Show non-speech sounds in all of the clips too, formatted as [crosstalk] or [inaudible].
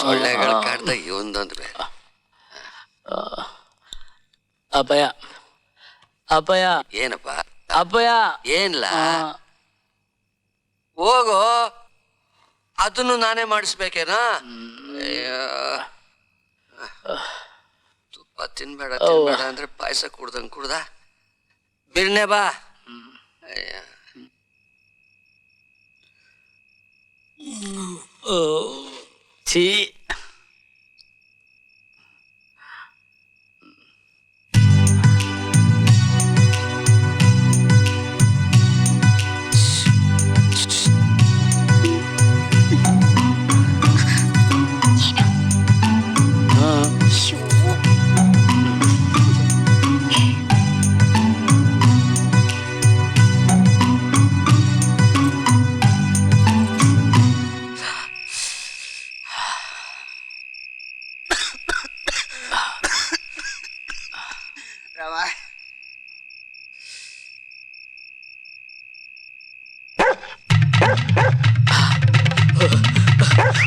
ಸೊಳ್ಳೆಗಳ ಕಾಡ್ದ ಇವೊಂದೊಂದು ಬೇರೆ ಅಭಯ. ಅಪ್ಪಯ್ಯ ಏನಪ್ಪ? ಅಭಯ. ಏನ್ಲ? ಹೋಗೋ ಅದನ್ನು ನಾನೇ ಮಾಡಿಸ್ಬೇಕೇನಾ. ತುಪ್ಪ ತಿನ್ಬೇಡ ತಿನ್ಬೇಡ ಅಂದ್ರೆ ಪಾಯಸ ಕುಡ್ದಂಗ್ ಕುಡ್ದ? ಬಿರ್ನೆ ಬಾ. ಅಯ್ಯ. 起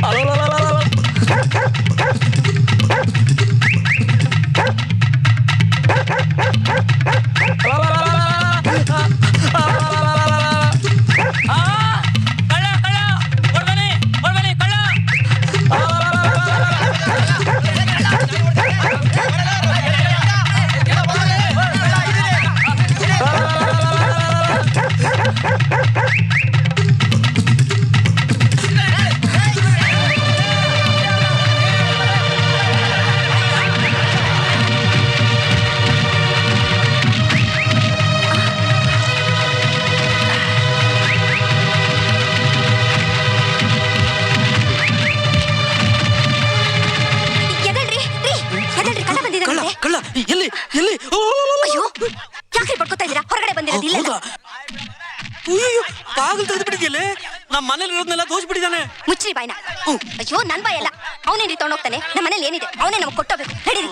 あららら ಎಲ್ಲಿ? ಎಲ್ಲಿ? ಓ, ಅಯ್ಯೋ ಯಾಕೆ ಪಡ್ಕೋತಾ ಇದ್ದೀರಾ? ಹೊರಗಡೆ ಬಂದಿರೋದು ಇಲ್ಲ ಹೌದಾ ಅಯ್ಯೋ ಬಾಗಿಲು ತೆಗೆದ್ಬಿಟ್ಟಿದ್ಯಲ್ಲೇ? ನಮ್ಮ ಮನೇಲಿ ಇರೋದ್ನೆಲ್ಲ ತೋರಿಸ್ಬಿಟ್ಟಿದ್ದಾನೆ ಮುಚ್ಚ್ರಿ ಬಾಯ್ನ. ಅಯ್ಯೋ ನನ್ ಬಾಯ್ ಅಲ್ಲ. ಅವನೇನ್ರಿ ತಗೊಂಡೋಗ್ತಾನೆ? ನಮ್ಮ ಮನೇಲಿ ಏನಿದೆ? ಅವನೇ ನಮ್ಗೆ ಕೊಟ್ಟೋಗ್ಬೇಕು. ನಡೀರಿ.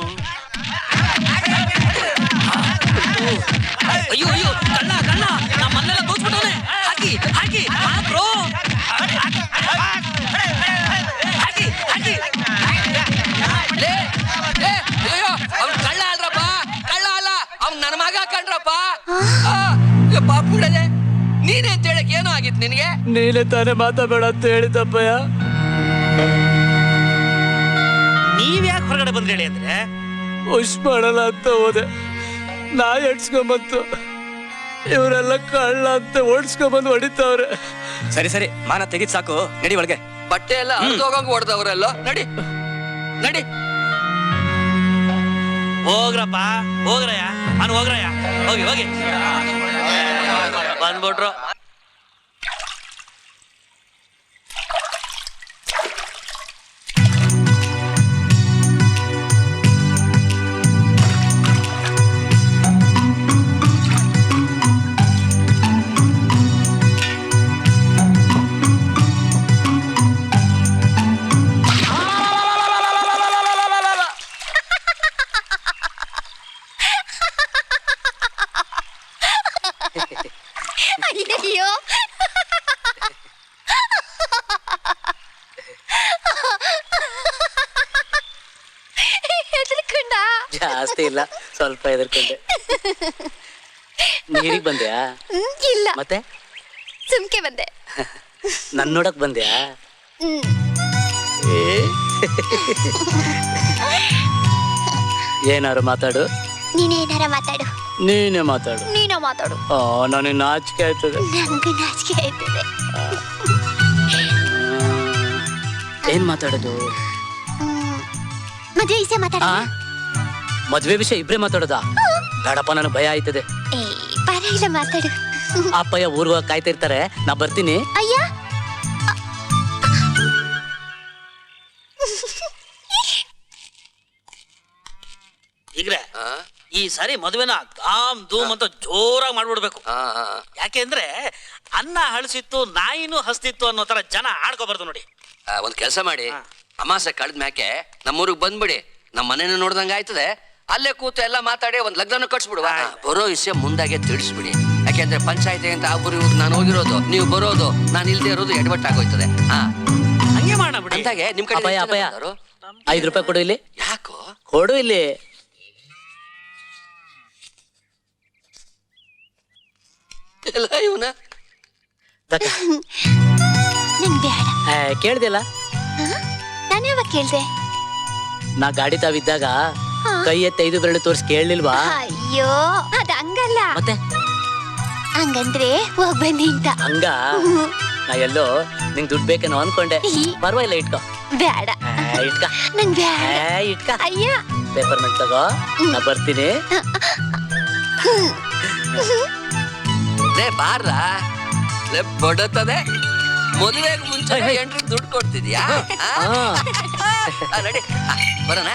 ಅಯ್ಯೋ ಅಯ್ಯೋ. ಆಗಿತ್ತು ನಿನಗೆ? ನೀನೇ ತಾನೇ ಮಾತಾಡಬೇಡ ಅಂತ ಹೇಳಿದಪ್ಪಯ್ಯ ನೀವ್ ಯಾಕೆ ಹೊರಗಡೆ ಬಂದ್ರೆ ಹೇಳಿ ಅಂದ್ರೆ? ಹುಷ್ ಮಾಡಲ್ಲ ಅಂತ ಹೋದೆ. ನಾಯಿ ಎಡ್ಸ್ಕೊಂಬಂತು ಇವರೆಲ್ಲ ಕಳ್ಳ ಅಂತ ಓಡಿಸ್ಕೊಂಬಂದು ಹೊಡಿತಾವ್ರೆ. ಸರಿ ಸರಿ. ಮಾನ ತೆಗಿದ್ ಸಾಕು. ನಡಿ ಒಳಗೆ. ಬಟ್ಟೆ ಎಲ್ಲ ಹೋಗಂಗ್ ಹೊಡೆದವ್ರೆಲ್ಲ ನಡಿ. ನಡಿ. ಹೋಗ್ರಪ್ಪ. ಹೋಗ್ರಯ್ಯ. ನಾನು ಹೋಗ್ರಯ್ಯ. ಹೋಗಿ ಹೋಗಿ. ಬಂದ್ಬಿಟ್ರು. ಅಯ್ಯೋ ಹೆದರ್ಕೊಂಡ? ಜಾಸ್ತಿ ಇಲ್ಲ ಸ್ವಲ್ಪ ಹೆದರ್ಕೊಂಡೆ. ನೀರಿಗೆ ಬಂದ್ಯಾ? ಹ್ಮ್, ಇಲ್ಲ. ಮತ್ತೆ? ಸುಮ್ಕೆ ಬಂದೆ. ನನ್ ನೋಡಕ್ ಬಂದ್ಯಾ? ಹ್ಮ್. ಏನಾರು ಮಾತಾಡು. ನೀನೇನಾರ ಮಾತಾಡು. ನೀನೇ ಮಾತಾಡು. ನೀನೋ ಮಾತಾಡು. ನನಗೆ ನಾಚಿಕೆ ಆಯ್ತದೆ. ನನಗೆ ನಾಚಿಕೆ ಆಯ್ತದೆ. ಏನ್ ಮಾತಾಡೋದು? ಮದುವೆ ವಿಷಯ ಮಾತಾಡ. ಮದುವೆ ವಿಷಯ ಇಬ್ರೇ ಮಾತಾಡೋದಾ? ಬೇಡಪ್ಪ ನನಗೆ ಭಯ ಆಯ್ತದೆ. ಏ ಪರವಾಗಿಲ್ಲ ಮಾತಾಡು. ಅಪ್ಪಯ್ಯ ಊರ್ವಾಗ ಕಾಯ್ತಿರ್ತಾರೆ. ನಾ ಬರ್ತೀನಿ. ಅಯ್ಯ ಈ ಸಾರಿ ಮದುವೆನ ಧಾಮ್ ಧೂಮ್ ಅಂತ ಜೋರಾಗಿ ಮಾಡ್ಬಿಡ್ಬೇಕು. ಯಾಕೆಂದ್ರೆ ಅನ್ನ ಹಳಸಿತ್ತು ನಾಯಿನೂ ಹಸ್ತಿತ್ತು ಅನ್ನೋ ತರ ಜನ ಆಡ್ಕೋಬಾರ್ದು ನೋಡಿ. ಒಂದು ಒಂದ್ ಕೆಲಸ ಮಾಡಿ. ಅಮಾಸೆ ಕಳೆದ ಮ್ಯಾಕೆ ನಮ್ಮೂರಿಗೆ ಬಂದ್ಬಿಡಿ. ನಮ್ಮ ಮನೇನ ನೋಡ್ದಂಗ ಆಯ್ತದೆ. ಅಲ್ಲೇ ಕೂತು ಎಲ್ಲ ಮಾತಾಡಿ ಒಂದ್ ಲಗ್ನ ಕಟ್ಸ್ಬಿಡುವ. ಬರೋ ವಿಷಯ ಮುಂದಾಗೆ ತಿಳಿಸ್ಬಿಡಿ. ಯಾಕೆಂದ್ರೆ ಪಂಚಾಯತಿ ಅಂತ ಆ ಊರಿಗೆ ನಾನು ಹೋಗಿರೋದು ನೀವು ಬರೋದು ನಾನು ಇಲ್ದೇ ಇರೋದು ಎಡವಟ್ಟಾಗೋಯ್ತದೆ ಹಾ. ಹಂಗೆ ಹಂಗೆ ಮಾಡ ಬಿಡಿ ಅಂದಾಗೆ ನಿಮ್ ಕಡೆ ಐದು ರೂಪಾಯಿ ಕೊಡು ಇಲ್ಲಿ. ಯಾಕೋ? ಕೊಡು ಇಲ್ಲಿ. ಎಲ್ಲ ಇವನ? ತಕ. ನಂಗ್ ಬೇಡ. ಏ, ಕೇಳ್ದಿಲ್ಲ ನಾನು ಯಾವಾಗ ಕೇಳ್ದೆ? ನಾ ಗಾಡಿ ತಾವಿದ್ದಾಗ ಕೈ ಎತ್ತ ಐದು ಬೆರಳು ತೋರಿಸಿ ಕೇಳಲಿಲ್ವಾ? ಅಯ್ಯೋ ಅದ್ ಹಂಗಲ್ಲ. ಮತ್ತೆ? ಹಂಗಂದ್ರೆ ಹೋಗ್ ಬನ್ನಿ ಅಂತ. ಹಂಗ? ನಾ ಎಲ್ಲೋ ನಿಂಗ್ ದುಡ್ಡು ಬೇಕೇನೋ ಅನ್ಕೊಂಡೆ. ಪರವಾಗಿಲ್ಲ ಇಟ್ಕೋ. ಬೇಡ. ಇಟ್ಕ. ನಂಗ್ ಬೇಡ. ಇಟ್ಕ. ಅಯ್ಯ. ಪೇಪರ್ ಮೆಂಟ್ ತಗೋ. ನಾ ಬರ್ತೀನಿ. ಬಾರ್ಲ? ಲೇ ಬಡತದೆ ಮದುವೆಗೆ ಮುಂಚೆ ಎಂಟ್ರಿ ದುಡ್ಡು ಕೊಡ್ತಿದ್ಯಾ? ನಡಿ. ಬರೋಣ?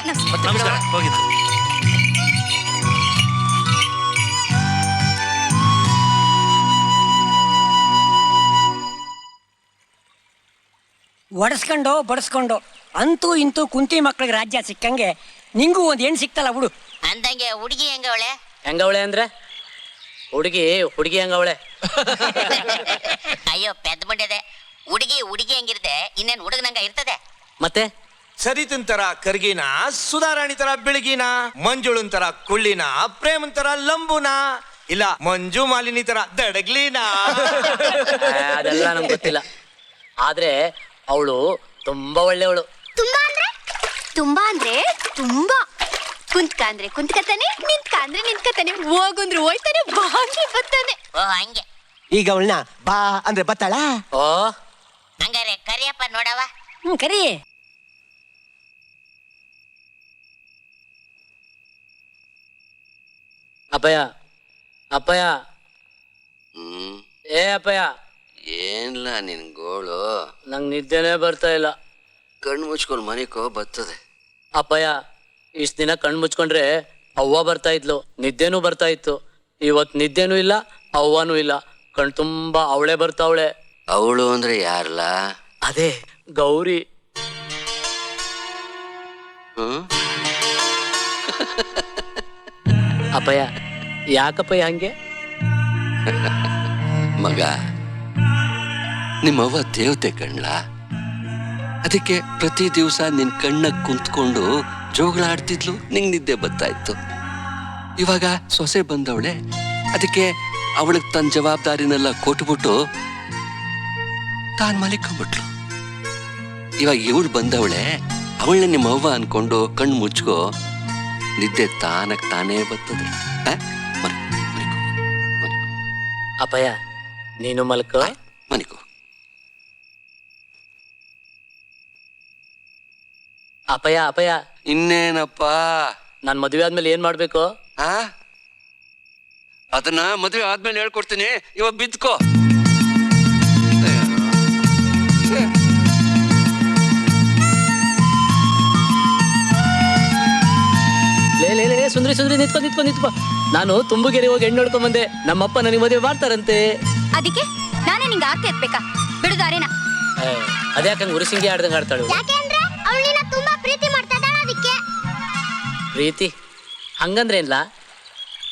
ಹೋಗಿದ್ದು. ಒಡಸ್ಕೊಂಡು ಬಡಸ್ಕೊಂಡು. ಅಂತೂ ಇಂತೂ ಕುಂತಿ ಮಕ್ಳಿಗೆ ರಾಜ್ಯ ಸಿಕ್ಕಂಗೆ ನಿಂಗೂ ಒಂದ್ ಏನ್ ಸಿಕ್ತಲ್ಲ ಹುಡು ಅಂದಂಗೆ ಹುಡುಗಿ ಹೆಂಗವಳೆ? ಹೆಂಗವಳೆ ಅಂದ್ರೆ? ಹುಡುಗಿ ಹುಡುಗಿ ಹಂಗವಳೆ. ಅಯ್ಯೋ ಪೆದ್ದ ಮುಂಡೆದೆ ಹುಡುಗಿ ಹುಡುಗಿ ಹೆಂಗಿರುತ್ತೆ. ಇನ್ನೇನ್ ಹುಡುಗನಂಗ ಇರ್ತದೆ? ಮತ್ತೆ? ಸರಿತನ್ ತರ ಕರ್ಗಿನ ಸುಧಾರಾಣಿ ತರ ಬೆಳಗಿನ ಮಂಜುಳನ್ ತರ ಕುಳ್ಳಿನ ಪ್ರೇಮನ್ ತರ ಲಂಬುನ ಇಲ್ಲ ಮಂಜು ಮಾಲಿನಿ ತರ ದಡಗ್ಲಿನ. ಆ, ಅದೆಲ್ಲ ನಂಗೆ ಗೊತ್ತಿಲ್ಲ. ಆದ್ರೆ ಅವಳು ತುಂಬಾ ಒಳ್ಳೆಯವಳು. ತುಂಬಾ ಅಂದ್ರೆ? ತುಂಬಾ ಅಂದ್ರೆ ತುಂಬಾ. ಕುಂತ್ಕ ಅಂದ್ರೆ ಕುಂತ್ಕತಾನೆ ನಿಂತ್ಕ ಅಂದ್ರೆ ನಿಂತ್ಕತಾನೆ ಹೋಗಂದ್ರೆ ಹೋಯ್ತಾನೆ ಬಾಂಗಿ ಬತ್ತಾನೆ ಓ ಹಂಗೆ. ಈಗ ಅವಳನ್ನ ಬಾ ಅಂದ್ರೆ ಬತ್ತಾಳ ಓ ಹಂಗಾರೆ ಕರಿಯಪ್ಪ ನೋಡವ ಹ್ಮ್ ಕರಿ. ಅಪ್ಪಯ್ಯ ಅಪ್ಪಯ್ಯ. ಹ್ಮ್? ಏ ಅಪ್ಪಯ್ಯ. ಏನ್ಲ ನಿನ್ ಗೋಳು? ನಂಗೆ ನಿದ್ದೆನೇ ಬರ್ತಾ ಇಲ್ಲ. ಕಣ್ಣು ಮುಚ್ಕೊಂಡು ಮನೆಕೋ ಬರ್ತದೆ. ಅಪ್ಪಯ್ಯ ಇಷ್ಟ ದಿನ ಕಣ್ ಮುಚ್ಕೊಂಡ್ರೆ ಅವ್ವ ಬರ್ತಾ ಇದ್ಲು ನಿದ್ದೆನೂ ಬರ್ತಾ ಇತ್ತು. ಇವತ್ ನಿದ್ದೆನೂ ಇಲ್ಲ ಅವ್ವನೂ ಇಲ್ಲ. ಕಣ್ ತುಂಬಾ ಅವಳೆ ಬರ್ತಾವಳೆ. ಅವಳು ಅಂದ್ರೆ ಯಾರಲ್ಲ ಅದೇ ಗೌರಿ. ಅಪ್ಪಯ್ಯ ಯಾಕಪ್ಪಯ್ಯ ಹಂಗೆ? ಮಗ ನಿಮ್ಮವ್ವ ದೇವತೆ ಕಣ್ಲಾ? ಅದಕ್ಕೆ ಪ್ರತಿ ದಿವಸ ನಿನ್ ಕಣ್ಣ ಕುಂತ್ಕೊಂಡು ಜೋಗಳ ಆಡ್ತಿದ್ಲು ನಿಂಗ್ ನಿದ್ದೆ ಬರ್ತಾ ಇತ್ತು ಇವಾಗ ಸೊಸೆ ಬಂದವಳೆ ಅದಕ್ಕೆ ಅವಳಿಗೆ ತನ್ನ ಜವಾಬ್ದಾರಿನೆಲ್ಲ ಕೊಟ್ಬಿಟ್ಟು ತಾನು ಮಲಿಕೊಂಡ್ಬಿಟ್ಲು. ಇವಾಗ ಇವಳು ಬಂದವಳೆ ಅವಳನ್ನ ನಿಮ್ಮ ಅವ್ವ ಅನ್ಕೊಂಡು ಕಣ್ಣು ಮುಚ್ಕೋ ನಿದ್ದೆ ತಾನಕ್ ತಾನೇ ಬರ್ತದೆ. ಅಪ್ಪಯ್ಯ ನೀನು ಮಲ್ಕೋ. ಮನಿಕೋ ಅಪ್ಪಯ್ಯ ಅಪಯ ಇನ್ನೇನಪ್ಪ? ನಾನ್ ಮದ್ವೆ ಆದ್ಮೇಲೆ ಏನ್ ಮಾಡ್ಬೇಕು? ಆ? ಅದನ್ನ ಮದುವೆ ಆದ್ಮೇಲೆ ಹೇಳ್ಕೊಡ್ತೀನಿ. ಇವಾಗ ಬಿದ್ಕೋ. ಲೇ ಲೇ ಲೇ ಸುಂದ್ರಿ ಸುಂದ್ರಿ ನಿತ್ಕೊ ನಿಂತ್ಕೊ ನಿತ್ಕೊ. ನಾನು ತುಂಬುಗೆರೆ ಹೋಗಿ ಹೆಣ್ಣು ನೋಡ್ಕೊಂಡ್ ಬಂದೆ ನಮ್ಮಪ್ಪ ನನಗೆ ಮದುವೆ ಮಾಡ್ತಾರಂತೆ. ಅದಕ್ಕೆ ನಾನೇ ನಿಂಗೆ ಆಗ್ತಾ ಎತ್ಬೇಕಾ ಬಿಡುದಾರೇನ ಅದ್ಯಾಕಂಗ್ ಉರಿಸಿಂಗಿ ಆಡ್ದಂಗ್ ಆಡ್ತಾಳು? ಪ್ರೀತಿ. ಹಂಗಂದ್ರೆ ಇಲ್ಲ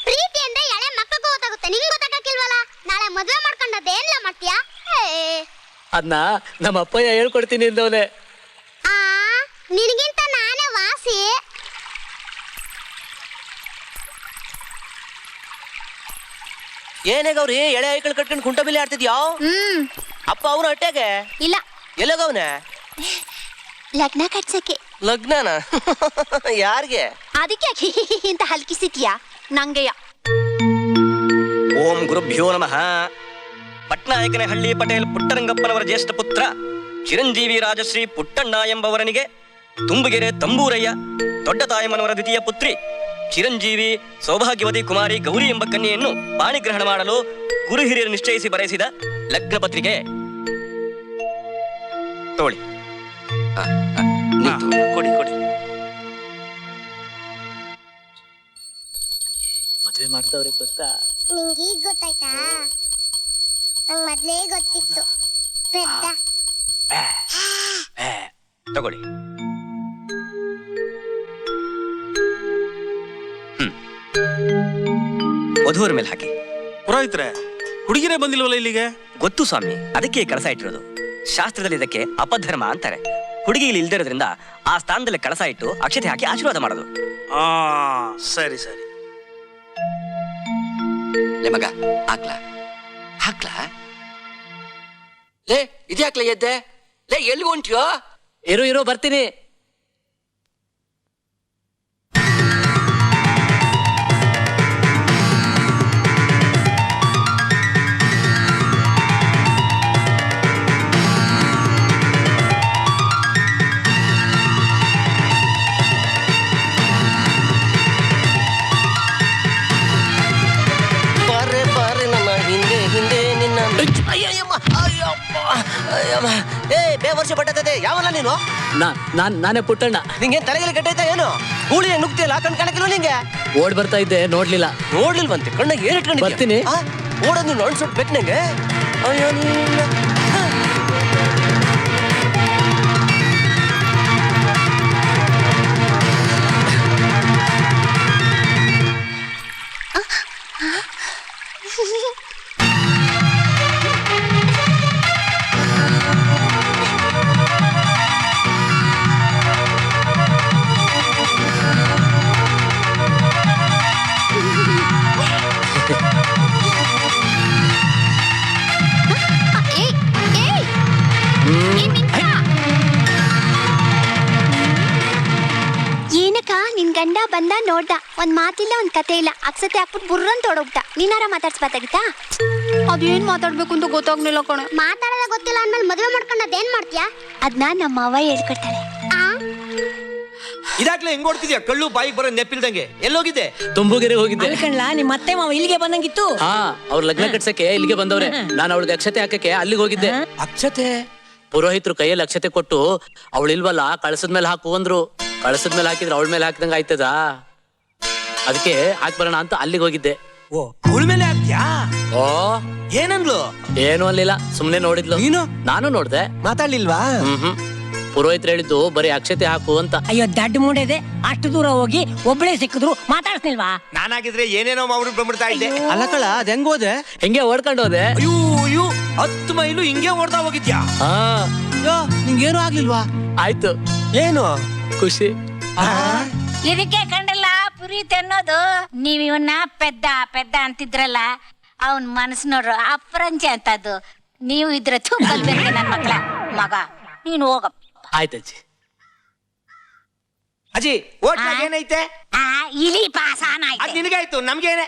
ಪ್ರೀತಿ ಅಂದ್ರೆ ಎಳೆ ಮಕ್ಕಳಿಗೂ ಗೊತ್ತಾಗುತ್ತೆ ನಿಂಗೆ ಗೊತ್ತಾಗಕ್ಕಿಲ್ವಲ್ಲ? ನಾಳೆ ಮದುವೆ ಮಾಡ್ಕೊಂಡದ್ದು ಏನ್ಲ ಮಾಡ್ತೀಯಾ? ಅದನ್ನ ನಮ್ಮ ಅಪ್ಪಯ್ಯ ಹೇಳ್ಕೊಡ್ತೀನಿ ಅಂದವನೆ. ಆ ನಿನಗಿಂತ ನಾನೇ ವಾಸಿ. ಏನೇ ಗೌರಿ ಎಳೆ ಐಕಳು ಕಟ್ಕೊಂಡು ಕುಂಟ ಬಿಲ್ಲಿ ಆಡ್ತಿದ್ಯಾ? ಹ್ಮ್. ಅಪ್ಪ ಅವ್ರ ಹೊಟ್ಟೆಗೆ? ಇಲ್ಲ. ಎಲ್ಲೋಗವ್ನೆ ಲಗ್ನ ಕಟ್ಸಕ್ಕೆ. ಲಗ್ನನ? [laughs] ಯಾರಿಗೆ? ಅದಕ್ಕೆ ಅಂತ ಹಲ್ಕಿಸಿದ್ಯಾ? ನಂಗೆಯ. ಓಂ ಗುರುಭ್ಯೋ ನಮಃ. ಪಟ್ನಾಯಕನಹಳ್ಳಿ ಪಟೇಲ್ ಪುಟ್ಟರಂಗಪ್ಪನವರ ಜ್ಯೇಷ್ಠ ಪುತ್ರ ಚಿರಂಜೀವಿ ರಾಜಶ್ರೀ ಪುಟ್ಟಣ್ಣ ಎಂಬವರನಿಗೆ ತುಂಬುಗೆರೆ ತಂಬೂರಯ್ಯ ದೊಡ್ಡ ತಾಯಮ್ಮನವರ ದ್ವಿತೀಯ ಪುತ್ರಿ ಚಿರಂಜೀವಿ ಸೌಭಾಗ್ಯವತಿ ಕುಮಾರಿ ಗೌರಿ ಎಂಬ ಕನ್ಯೆಯನ್ನು ಪಾಣಿಗ್ರಹಣ ಮಾಡಲು ಗುರು ಹಿರಿಯರು ನಿಶ್ಚಯಿಸಿ ಬರೆಸಿದ ಲಗ್ನ ಪತ್ರಿಕೆ. ತೋಳಿ. ಕೊಡಿ ಕೊಡಿ. ಮದುವೆ ಮಾಡ್ತಾವ್ರೆ ಗೊತ್ತಾ? ನಿಂಗೆ ಈಗ ಗೊತ್ತಾಯ್ತಾ? ನಂಗೆ ಮೊದ್ಲೇ ಗೊತ್ತಿತ್ತು. ಪೆದ್ದ. ತಗೊಳ್ಳಿ. ಹ್ಮ್. ವಧುವರ ಮೇಲೆ ಹಾಕಿ. ಪುರೋಹಿತ್ರೆ ಹುಡುಗಿನೇ ಬಂದಿಲ್ವಲ್ಲ ಇಲ್ಲಿಗೆ? ಗೊತ್ತು ಸ್ವಾಮಿ ಅದಕ್ಕೆ ಕೆಲಸ ಇಟ್ಟಿರೋದು. ಶಾಸ್ತ್ರದಲ್ಲಿ ಇದಕ್ಕೆ ಅಪಧರ್ಮ ಅಂತಾರೆ. ಹುಡುಗಿ ಇಲ್ಲಿ ಇಲ್ದಿರೋದ್ರಿಂದ ಆ ಸ್ಥಾನದಲ್ಲಿ ಕಳಸ ಇಟ್ಟು ಅಕ್ಷತೆ ಹಾಕಿ ಆಶೀರ್ವಾದ ಮಾಡೋದು. ಆ ಸರಿ ಸರಿ. ಲೇ ಮಗ ಹಾಕ್ಲಾ? ಹಾಕ್ಲಾ? ಲೇ ಇದ್ಯಾಕ್ಲ ಎದ್ದೆ? ಲೇ ಎಲ್ಲಿ ಹೊಂಟಿಯೋ? ಇರೋ ಇರೋ ಬರ್ತೀನಿ. ನೀನು? ನಾ ನಾನ್ ನಾನೇ ಪುಟ್ಟಣ್ಣ. ನಿಂಗೆ ತಲೆಗೆ ಕಟ್ಟೈತಾ ಏನು? ಕೂಳಿ ನುಗ್ತಿಲ್ಲ ಕಣ್ ಕಣಕಿಲ್ಲ ನಿಂಗೆ? ಓಡ್ ಬರ್ತಾ ಇದ್ದೆ ನೋಡ್ಲಿಲ್ಲ. ನೋಡ್ಲಿಲ್ವಂತೆ ಕಣ್ಣಾಗ ಏನ್ ಇಟ್ಕೊಂಡಿದ್ಯಾ? ಬರ್ತೀನಿ. ಆ? ಓಡೋದ್ ನೋಡ್ ಬೇಕು ನಂಗೆ. ಅಯ್ಯೋ ನೀನು. ಒಂದ್ ಮಾತಿಲ್ಲ ಒಂದ್ ಕತೆ ಇಲ್ಲ. ಅಕ್ಸತೆ ಹಾಕ್ಬಿಟ್ಟು ಬುರ್ರನ್ ತೊಡೋಗ್ಬಿಟ್ಟ. ನೀನಾರ ಮಾತಾಡ್ಸ್ಬೇಕಾಗಿತ್ತಾ? ಅದೇನ್ ಮಾತಾಡ್ಬೇಕು ಅಂತ ಗೊತ್ತಾಗ್ಲಿಲ್ಲ ಕಣ. ಮಾತಾಡೋದ ಗೊತ್ತಿಲ್ಲ ಅಂದ್ಮೇಲೆ ಮದುವೆ ಮಾಡ್ಕೊಂಡು ಅದೇನ್ ಮಾಡ್ತೀಯಾ? ಅದ್ನ ನಮ್ಮ ಅವ್ವ ಹೇಳ್ಕೊಡ್ತಾಳೆ. ಇದಾಗ್ಲೇ ಹೆಂಗ್ ಓಡ್ತಿದ್ಯಾ? ಕಳ್ಳು ಬಾಯಿಗೆ ಬರೋ ನೆಪ್ಪಿಲ್ದಂಗೆ. ಎಲ್ಲೋಗಿದ್ದೆ? ತುಂಬುಗೆರೆ ಹೋಗಿದ್ದೆ. ಅಲ್ಕಣ್ಲ ನಿಮ್ ಅತ್ತೆ ಮಾವ ಇಲ್ಲಿಗೆ ಬಂದಂಗಿತ್ತು? ಹಾ ಅವ್ರ ಲಗ್ನ ಕಟ್ಸಕ್ಕೆ ಇಲ್ಲಿಗೆ ಬಂದವ್ರೆ. ನಾನು ಅವಳಿಗೆ ಅಕ್ಷತೆ ಹಾಕಕ್ಕೆ ಅಲ್ಲಿಗೆ ಹೋಗಿದ್ದೆ. ಅಕ್ಷತೆ? ಪುರೋಹಿತರು ಕೈಯಲ್ಲಿ ಅಕ್ಷತೆ ಕೊಟ್ಟು ಅವಳಿಲ್ವಲ್ಲ ಇಲ್ವಲ್ಲ ಕಳಸದ ಮೇಲೆ ಹಾಕು ಅಂದ್ರು. ಕಳ್ಸದ್ಮೇಲೆ ಮೇಲೆ ಹಾಕಿದ್ರೆ ಅವಳ ಮೇಲೆ ಹಾಕಿದಂಗ ಆಯ್ತದ? ಅದಕ್ಕೆ ಹಾಕ್ ಬರೋಣ ಅಂತ ಅಲ್ಲಿಗೆ ಹೋಗಿದ್ದೆ. ಓ ಅವಳ ಮೇಲೆ ಆಗ್ತ್ಯಾ? ಓ. ಏನಂದ್ಲು? ಏನು ಅಲ್ಲಿಲ್ಲ ಸುಮ್ನೆ ನೋಡಿದ್ಲು. ನೀನು? ನಾನು ನೋಡ್ದೆ. ಮಾತಾಡ್ಲಿಲ್ವಾ? ಹ್ಮ್ ಪುರೋಹಿತರು ಹೇಳಿದ್ದು ಬರೀ ಅಕ್ಷತೆ ಹಾಕು ಅಂತ. ಅಯ್ಯೋ ದಡ್ಡ ಮೂಡಿದೆ ಅಷ್ಟು ದೂರ ಹೋಗಿ ಒಬ್ಬಳೇ ಸಿಕ್ಕಿದ್ರು ಮಾತಾಡ್ಸ್ನಿಲ್ವಾ ನಾನಾಗಿದ್ರೆ ಏನೇನೋ ಅವ್ರು ಬಂದ್ಬಿಡ್ತಾ ಇದ್ದೆ. ಅಲ್ಲ ಕಳ ಅದ್ ಹೆಂಗ್ ಹೋದೆ? ಹೆಂಗೆ ಓಡ್ಕೊಂಡು ಹೋದೆ. ಅಯ್ಯೋ ಅಯ್ಯೋ ಹತ್ತು ಮೈಲು ಹಿಂಗೆ ಓಡ್ತಾ ಹೋಗಿದ್ಯಾ? ಹಾ. ನಿಂಗೇನು ಆಗ್ಲಿಲ್ವಾ? ಆಯ್ತು. ಏನು? ಖುಷಿ. ಇದಕ್ಕೆ ಕಂಡಲ್ಲ? ಪುರೀತ್ ಅನ್ನೋದು ನೀವ್ ಇವನ್ನ ಪೆದ್ದ ಪೆದ್ದ ಅಂತಿದ್ರಲ್ಲ ಅವನ್ ಮನಸ್ಸು ನೋಡ್ರು ಅಪ್ರಂಚೆ ಅಂತದ್ದು. ನೀವು ಇದ್ರ ತುಪ್ಪಲ್ಬೇಕು ನನ್ನ ಮಕ್ಳ ಮಗ. ನೀನು ಹೋಗಪ್ಪ. ಆಯ್ತಜ್ಜಿ ಅಜ್ಜಿ. ಓಟ್ಲಾಗ ಏನೈತೆ? ಆ ಇಲಿ ಪಾಸಾನ ಅದ್ ನಿನಗಾಯ್ತು ನಮ್ಗೇನೆ.